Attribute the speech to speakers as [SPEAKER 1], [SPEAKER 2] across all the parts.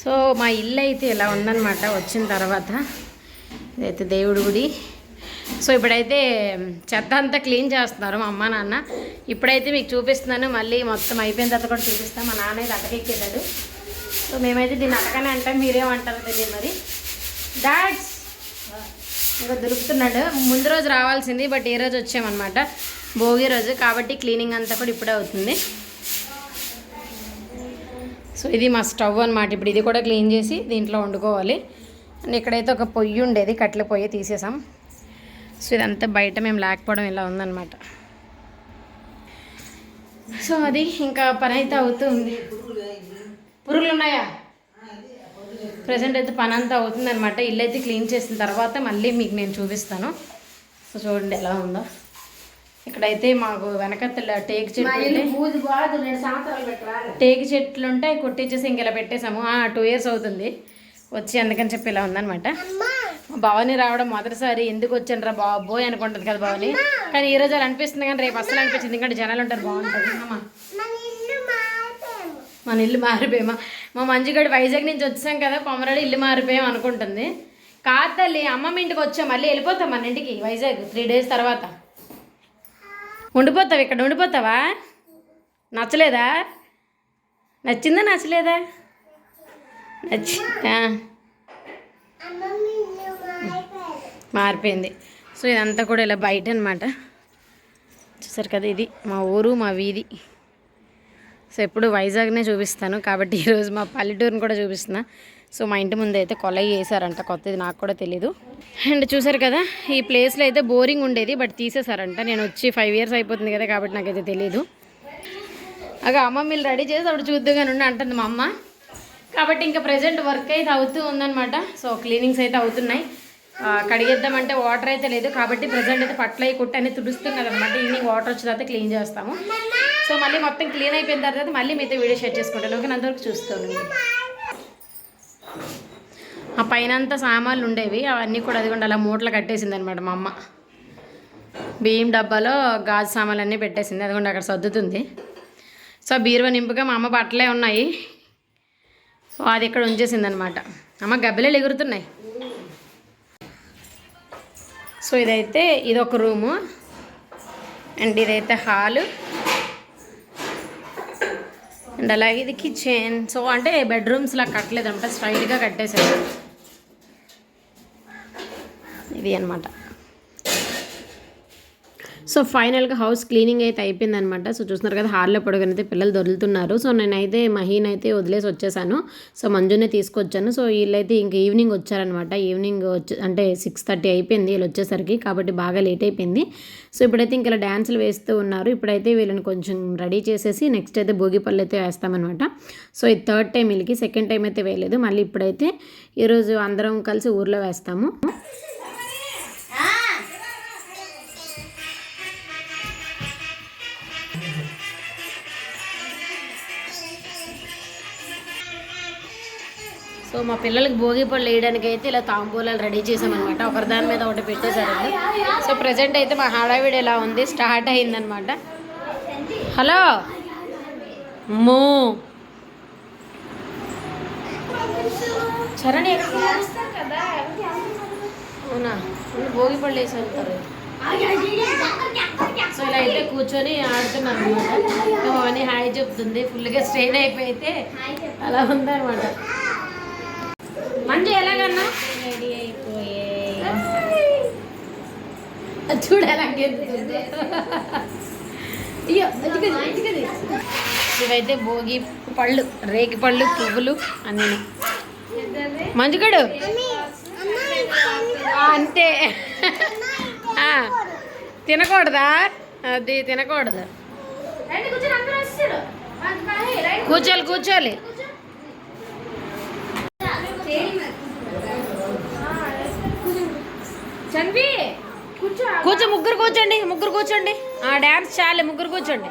[SPEAKER 1] So మా ఇల్లు అయితే ఇలా ఉందన్నమాట వచ్చిన తర్వాత. ఇదైతే దేవుడి గుడి. సో ఇప్పుడైతే చెత్త అంతా క్లీన్ చేస్తున్నారు మా అమ్మ నాన్న. ఇప్పుడైతే మీకు చూపిస్తున్నాను మళ్ళీ మొత్తం అయిపోయిన తర్వాత కూడా చూపిస్తాను. మా నాన్న అయితే అటకెక్కేశాడు సో మేమైతే దీన్ని అటకనే అంటాం మీరేమంటారో తెలియదు మరి. డాడ్స్ ఇంకా దొరుకుతున్నాడు ముందు రోజు రావాల్సింది బట్ ఏ రోజు వచ్చామన్నమాట. భోగి రోజు కాబట్టి క్లీనింగ్ అంతా కూడా ఇప్పుడే అవుతుంది. సో ఇది మా స్టవ్ అనమాట ఇప్పుడు ఇది కూడా క్లీన్ చేసి దీంట్లో వండుకోవాలి. అండ్ ఇక్కడైతే ఒక పొయ్యి ఉండేది కట్టెల పొయ్యి తీసేసాం. సో ఇదంతా బయట మేము లేకపోవడం ఇలా ఉందన్నమాట. సో అది ఇంకా పని అయితే అవుతుంది పురుగులు ఉన్నాయా? ప్రజెంట్ అయితే పని అంతా అవుతుందన్నమాట. ఇల్లు అయితే క్లీన్ చేసిన తర్వాత మళ్ళీ మీకు నేను చూపిస్తాను. సో చూడండి ఎలా ఉందో. ఇక్కడైతే మాకు వెనకత్తల టేక్
[SPEAKER 2] పెట్టరా
[SPEAKER 1] టేకు చెట్లు ఉంటాయి కొట్టించేసి ఇంక ఇలా పెట్టేశాము టూ ఇయర్స్ అవుతుంది. వచ్చి అందుకని చెప్పి ఇలా ఉందనమాట భవాని రావడం మొదటిసారి ఎందుకు వచ్చాను రా బాబోయ్ అనుకుంటుంది కదా భవాని. కానీ ఈ రోజు అలా అనిపిస్తుంది కానీ రేపు అసలు అనిపించింది. ఎందుకంటే జనాలు ఉంటారు బాగుంటుంది అమ్మా! మన ఇల్లు మారిపోయామా. మా మంజుగడి వైజాగ్ నుంచి వచ్చాం కదా కొమరాడు ఇల్లు మారిపోయాం అనుకుంటుంది. కాదు తల్లి అమ్మమ్మ ఇంటికి వచ్చాం. మళ్ళీ వెళ్ళిపోతాం మన ఇంటికి వైజాగ్. త్రీ డేస్ తర్వాత. ఉండిపోతావు ఇక్కడ ఉండిపోతావా? నచ్చలేదా? నచ్చిందా నచ్చలేదా? నచ్చి మారిపోయింది. సో ఇదంతా కూడా ఇలా బయట అనమాట చూసారు కదా ఇది మా ఊరు మా వీధి. సో ఎప్పుడు వైజాగ్నే చూపిస్తాను. కాబట్టి ఈరోజు మా పల్లెటూరుని కూడా చూపిస్తున్నా. సో మా ఇంటి ముందు అయితే కొలయి వేసారంట కొత్తది నాకు కూడా తెలీదు. అండ్ చూసారు కదా ఈ ప్లేస్లో అయితే బోరింగ్ ఉండేది బట్ తీసేశారంట. నేను వచ్చి ఫైవ్ ఇయర్స్ అయిపోతుంది కదా కాబట్టి నాకైతే తెలియదు అగా అమ్మ మీరు రెడీ చేసి అప్పుడు చూద్దుగా నుండి అంటుంది మా అమ్మ. కాబట్టి ఇంకా ప్రజెంట్ వర్క్ అయితే అవుతూ ఉందన్నమాట. సో క్లీనింగ్స్ అయితే అవుతున్నాయి. కడిగేద్దామంటే వాటర్ అయితే లేదు కాబట్టి ప్రజెంట్ అయితే పట్ల కొట్టి కుట్టి అన్ని కదనమాట. అనమాట ఈవినింగ్ వాటర్ వచ్చిన తర్వాత క్లీన్ చేస్తాము. సో మళ్ళీ మొత్తం క్లీన్ అయిపోయిన తర్వాత మళ్ళీ మీతో వీడియో షేర్ చేసుకుంటాను. ఓకే అందరికి చూస్తాను. ఆ పైన అంతా సామాన్లు ఉండేవి. అవన్నీ కూడా అదిగోండి అలా మూటలు కట్టేసింది అనమాట మా అమ్మ. బియ్యం డబ్బాలో గాజు సామాన్లు అన్నీ పెట్టేసింది. అదిగోండి అక్కడ సర్దుతుంది. సో బీరువా నింపుగా మా అమ్మ బట్టలే ఉన్నాయి. సో అది ఇక్కడ ఉంచేసింది అనమాట అమ్మ గబ్బిలేలు ఎగురుతున్నాయి. సో ఇదైతే ఇది ఒక రూము. అండ్ ఇదైతే హాలు. అండ్ అలాగే ఇది కిచెన్. సో అంటే బెడ్రూమ్స్ లా కట్టలేదు అనమాట స్ట్రైట్గా కట్టేశారు. ఇది అనమాట సో ఫైనల్గా హౌస్ క్లీనింగ్ అయితే అయిపోయిందనమాట. సో చూస్తున్నారు కదా హార్లో పొడగనైతే పిల్లలు దొరుకుతున్నారు సో నేనైతే మహీన్ అయితే వదిలేసి వచ్చేసాను. సో మంజునే తీసుకొచ్చాను. సో వీళ్ళైతే ఇంక ఈవినింగ్ వచ్చారనమాట. ఈవినింగ్ వచ్చి అంటే సిక్స్ థర్టీ అయిపోయింది వీళ్ళు వచ్చేసరికి. కాబట్టి బాగా లేట్ అయిపోయింది. సో ఇప్పుడైతే ఇంక ఇలా డ్యాన్సులు వేస్తూ ఉన్నారు. ఇప్పుడైతే వీళ్ళని కొంచెం రెడీ చేసేసి నెక్స్ట్ అయితే భోగిపళ్ళు అయితే వేస్తామన్నమాట సో ఇది థర్డ్ టైం వీళ్ళకి. సెకండ్ టైం అయితే వేయలేదు. మళ్ళీ ఇప్పుడైతే ఈరోజు అందరం కలిసి ఊర్లో వేస్తాము. సో మా పిల్లలకి భోగి పళ్ళు వేయడానికి అయితే ఇలా తాంబూలాలు రెడీ చేసామన్నమాట. ఒకరి దాని మీద ఒకటి పెట్టేశారండి. సో ప్రజెంట్ అయితే మా హడావిడి ఎలా ఉంది? స్టార్ట్ అయిందనమాట హలో? మో. చరణి అవునా? భోగి పళ్ళు వేసి వెళ్తారు సో ఇలా అయితే కూర్చొని ఆడుతున్నాను అనమాట అవన్నీ హాయ్ చెప్తుంది. ఫుల్గా స్ట్రెయిన్ అయిపోయితే అలా ఉందన్నమాట. ఎలాగన్నా రెడీ చూడు ఎలా గెంతుతుంది అయ్యో అదిగది, అదిగది. ఇవైతే భోగి పళ్ళు రేగి పళ్ళు పువ్వులు అన్నీ. మంజుగడు అంతే. తినకూడదా? అది తినకూడదు. కూర్చోాలి కూర్చోాలి
[SPEAKER 2] చన్వి కూర్చో.
[SPEAKER 1] కూర్చో ముగ్గురు కూర్చోండి ముగ్గురు కూర్చోండి. ఆ డ్యాన్స్ చాలే ముగ్గురు కూర్చోండి.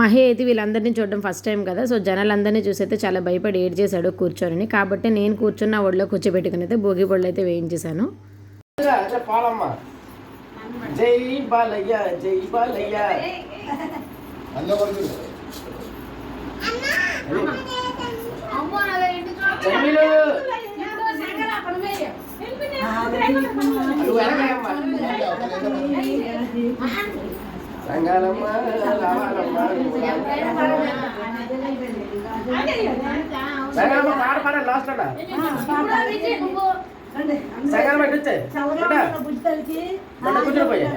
[SPEAKER 1] మహి అయితే వీళ్ళందరినీ చూడడం ఫస్ట్ టైం కదా సో జనాలందరినీ చూసి అయితే చాలా భయపడి ఏడ్ చేశాడు కూర్చొని కాబట్టి నేను కూర్చున్న ఒళ్ళో కూర్చోబెట్టుకుని అయితే భోగి పళ్ళు అయితే వేయించేశాను.
[SPEAKER 3] జై బాలయ్య జై బాలయ్య
[SPEAKER 2] అమ్మో అదే ఇంటి చూడ
[SPEAKER 3] జమీలు
[SPEAKER 2] ఇప్పుడు సంగరా పడవేయ
[SPEAKER 3] కూర్చొని పోయా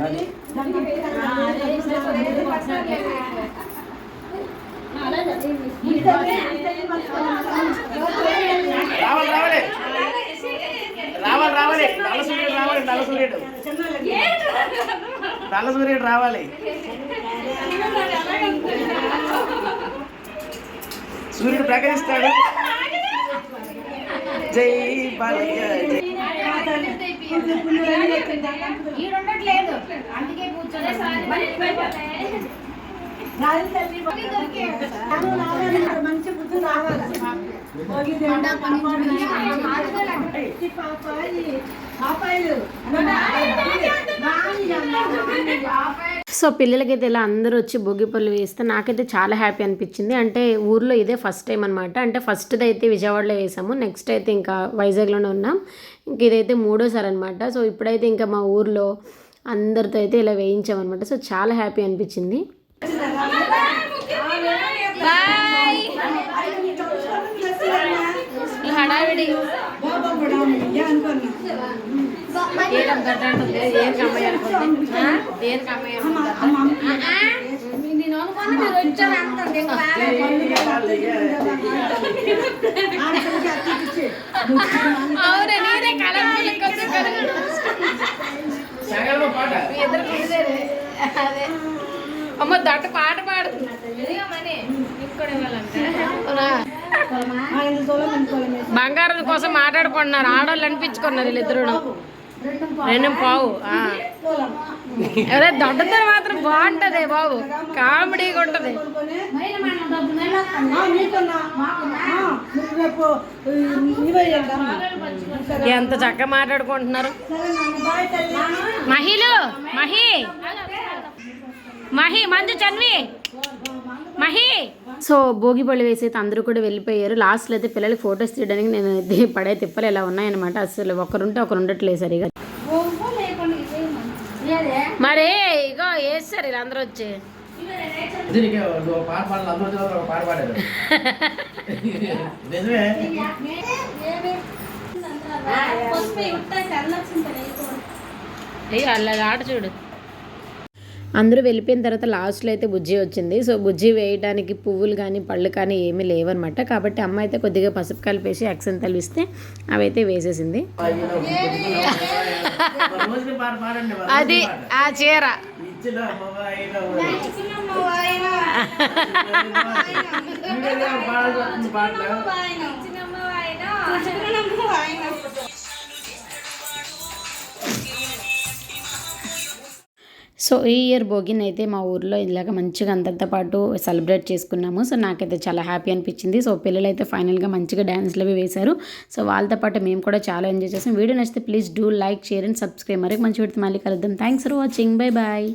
[SPEAKER 3] రావాలి రావాలి. రావాలి రావాలి. నల్ల సూర్యుడు రావాలి నల్ల సూర్యుడు. నల్ల సూర్యుడు రావాలి. సూర్యుడు ప్రకటిస్తాడు. జై బాలయ్య
[SPEAKER 2] ఈడుండట్లేదు అందుకే
[SPEAKER 4] మంచి బుద్ధి రావాలి పాపాయిలు
[SPEAKER 1] సో పిల్లలకైతే ఇలా అందరూ వచ్చి భోగి పళ్ళు వేస్తే నాకైతే చాలా హ్యాపీ అనిపించింది అంటే ఊర్లో ఇదే ఫస్ట్ టైం అనమాట అంటే ఫస్ట్ది అయితే విజయవాడలో వేసాము నెక్స్ట్ అయితే ఇంకా వైజాగ్లోనే ఉన్నాం ఇంక ఇదైతే మూడోసారి అనమాట సో ఇప్పుడైతే ఇంకా మా ఊర్లో అందరితో అయితే ఇలా వేయించామన్నమాట సో చాలా హ్యాపీ అనిపించింది హడావిడి ఏం ఏం అనుకుంది ఏం
[SPEAKER 2] నేను అనుకున్నా మీరు వచ్చారు అంటుంది
[SPEAKER 3] పాట
[SPEAKER 1] అదే అమ్మ దట్ట పాట పాడుతుంది బంగారం కోసం మాట్లాడుకుంటున్నారు. ఆడవాళ్ళు అనిపించుకున్నారు వీళ్ళిద్దరు రెండు పావు ఆ. అదే దొడ్డతో మాత్రం బాగుంటది బాబు. కామెడీగా ఉంటది. ఎంత చక్కగా మాట్లాడుకుంటున్నారు. మహిళ మహి. మహి మంజు చన్వి. మహి! సో భోగి పళ్ళు వేసి అయితే అందరూ కూడా వెళ్ళిపోయారు. లాస్ట్లో అయితే పిల్లలకి ఫొటోస్ తీయడానికి నేను పడే తిప్పలు ఇలా ఉన్నాయన్నమాట. అసలు ఒకరుంటే ఒకరు ఉండట్లేదు సరిగా.
[SPEAKER 2] లేదే
[SPEAKER 1] మరి ఇగో వేస్తారు ఇలా అందరూ వచ్చి. అలా ఆట చూడు. అందరూ వెళ్ళిపోయిన తర్వాత లాస్ట్లో అయితే బుజ్జి వచ్చింది. సో బుజ్జి వేయడానికి పువ్వులు కానీ పళ్ళు కానీ ఏమీ లేవన్నమాట. కాబట్టి అమ్మ అయితే కొద్దిగా పసుపు కలిపేసి అక్సం తలిస్తే అవైతే వేసేసింది. అది. ఆ చీర.
[SPEAKER 3] పాటలు
[SPEAKER 1] సో ఈ ఇయర్ భోగిని అయితే మా ఊర్లో ఇలాగ మంచిగా అందరితో పాటు సెలబ్రేట్ చేసుకున్నాము. సో నాకైతే చాలా హ్యాపీ అనిపించింది. సో పిల్లలు అయితే ఫైనల్గా మంచిగా డ్యాన్స్లు అవి వేశారు. సో వాళ్ళతో పాటు మేము కూడా చాలా ఎంజాయ్ చేసాం. వీడియో నచ్చితే please do like share and subscribe. మరి మంచి పెడితే మళ్ళీ కలుద్దాం. Thanks for watching. Bye bye.